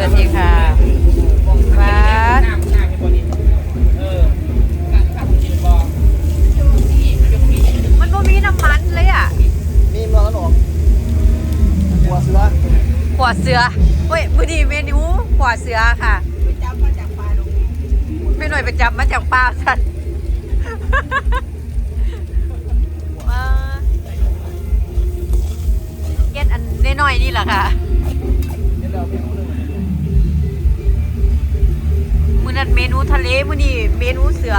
สวัสดีค่ะฟ้าดมันบ่มีน้ำมันเลยอะ มีมรดกหัวเสือขวดเสือเว้ยมือดีเมนูขวดเสือค่ะไม่หน่อยไปจับมาจากป่าสันมาเก็ดอันน้อยๆนี่แหละค่ะ นั้นเมนูทะเลมือนี้เมนูเสือ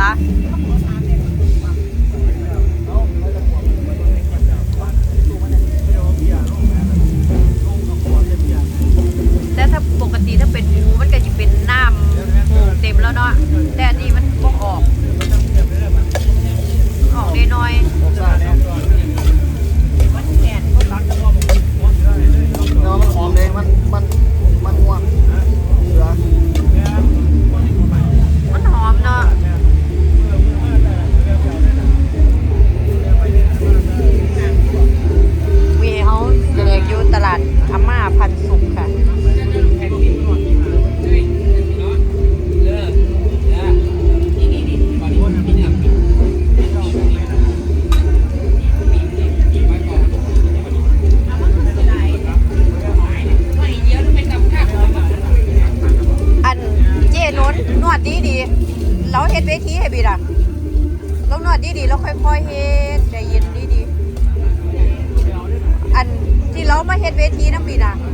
มาเฮ็ดเวทีน้ำปีดัง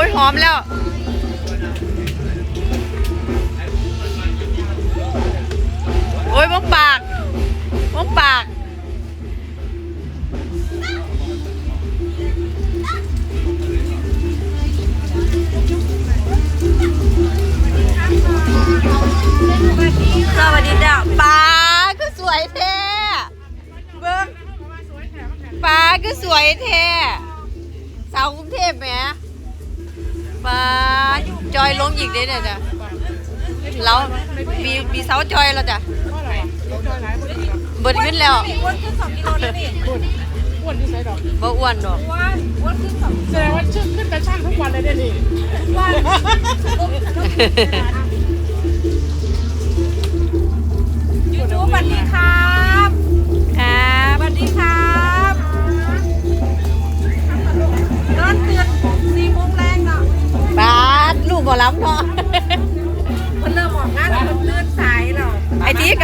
อ้ยหอมแล้ว โอ้ยมองปากมองปาก สวัสดีจ้าป้าก็สวยแท้เบิ้งป้าก็สวยแท้สาวกรุงเทพแหม มาจอยลงอีกเด้เนี่ยจ้ะเรามีมีเสาจอยแล้วจ้ะเบิดขึ้นแล้วอ้วนขึ้นสองกิโลแล้วนี่อ้วนที่ใส่ดอกบ่อ้วนดอกอ้วนอ้วนขึ้นสองแสดงว่าชื่อขึ้นไปช่างทุกวันเลยเนี่ยนี่วัน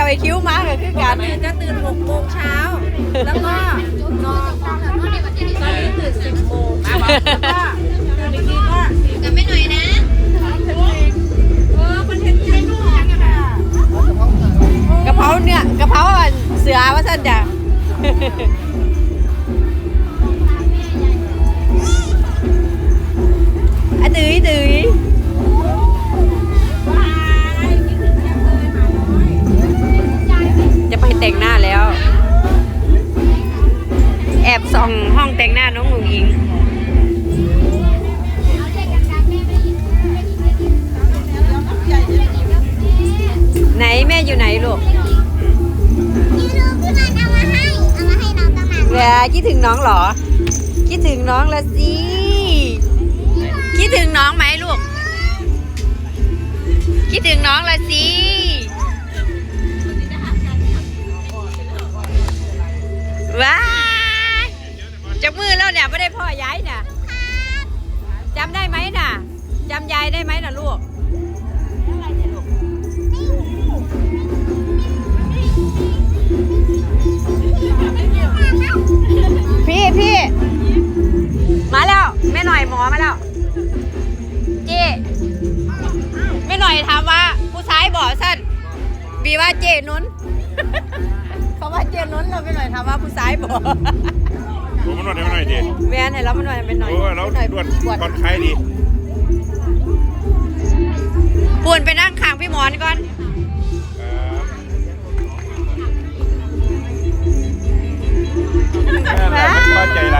ไอ้ทีกับไอ้คิ้วมาก็คือกันตื่นจะตื่นหกโมงเช้า แล้วก็นอนตอนนี้ตื่นสิบโมงแล้วก็ตื่นอีกทีก็จะไม่หน่อยนะเออมันเห็นใจลูกยังไงนะกระเพราเนี่ยกระเพราอันเสือว่าซั่นจ้ะอะดื้อดื้อ แต่งหน้าแล้ว แอบส่องห้องแต่งหน้าน้องหนุ่งอิงไหนแม่อยู่ไหนลูกแหวคิดถึงน้องเหรอ คิดถึงน้องละสิ คิดถึงน้องไหมลูก คิดถึงน้องละสิ ว้าจับมือแล้วเนี่ยไม่ได้พ่อยายเนี่ยจำได้ไหมน่ะจำยายได้ไหมน่ะลูกพี่พี่มาแล้วแม่หน่อยหมอมาแล้วเจ๊แม่หน่อยถามว่าผู้ชายบอกสั้นบีว่าเจ๊นุ้น เราไปหน่อยถามว่าผู้ชายบอกผมมันนวดให้มันหน่อยดิแม่นให้เรามาหน่อยเป็นหน่อยโอ้ยเราหน่อยนวดปวดผ่อนคลายดีปวดไปนั่งข้างพี่หมอนก่อนนั่นแหละมันพอใจไร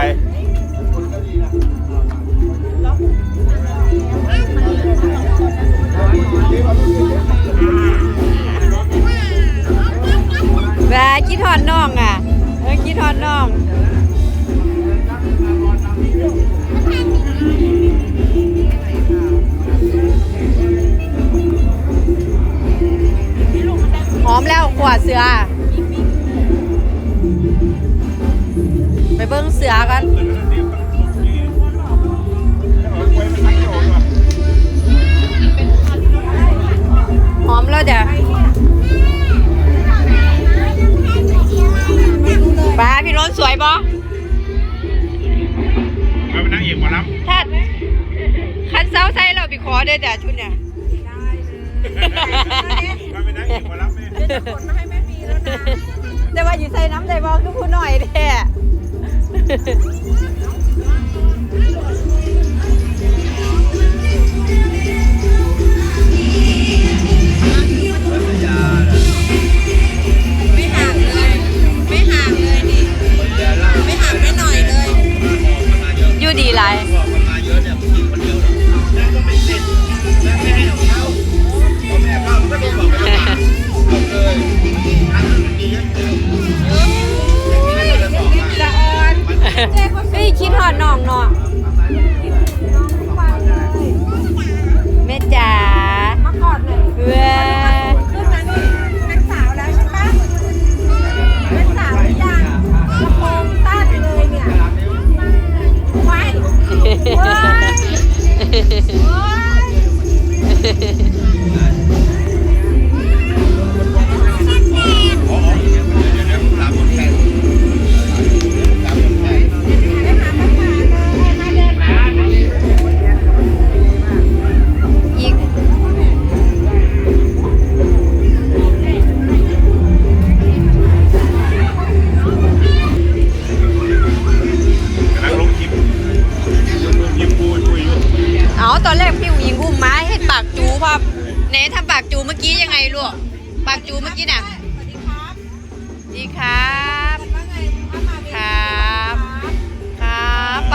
ดทอดน้องอะเออคิดทอดน้องหอมแล้วขวดเสือ ไปเบิ้งเสือกันหอมแล้วเดี๋ยว ป้าพี่ร้นสวยปะมาเป็นนางเอกหมอลถ้าคันเซาใส่เราไปขอเด้อจ้ะชุดเนี่ยำมาเป็นนางเอกหมอลำเนี่ยขนมาให้แม่มีแล้วนะแต่ว่าอยู่ใส่น้ำใส่บอคือผู้หน่อยแท้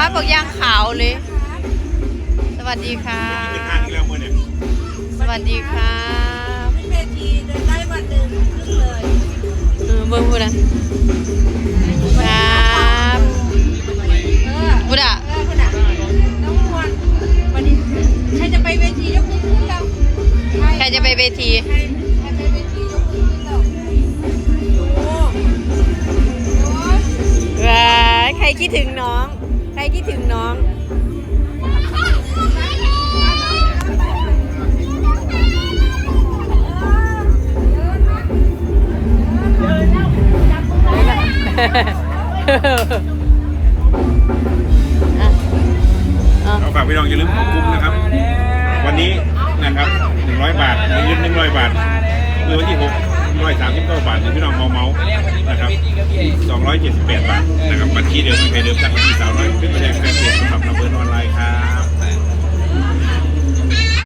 ป้าบอกย่างขาวเลย สวัสดีครัเป็นบทางที่แล้วมือเนี่ยสวัสดีครับขึ้นเวทีเดินได้วันหนึ่งขึ้นเลย เออเบิ้งพูดนะครั ดถึงน้องอะอะเราฝากพี่น้องอย่าลืมของกลุ่มนะครับ วันนี้นะครับ 100 บาทเงิน100 บาทคือวันที่ 6 ร้อยสามสิบเก้าบาทพี่น้องเมาเมานะครับสองร้อยเจ็ดสิบแปดบาทนะครับบัตรที่เดิมไม่เคยเดิมจากบัตรที่สาวน้อยเป็นประด็นแฟนเพจสำหรับระเบิดออนไลน์ครับ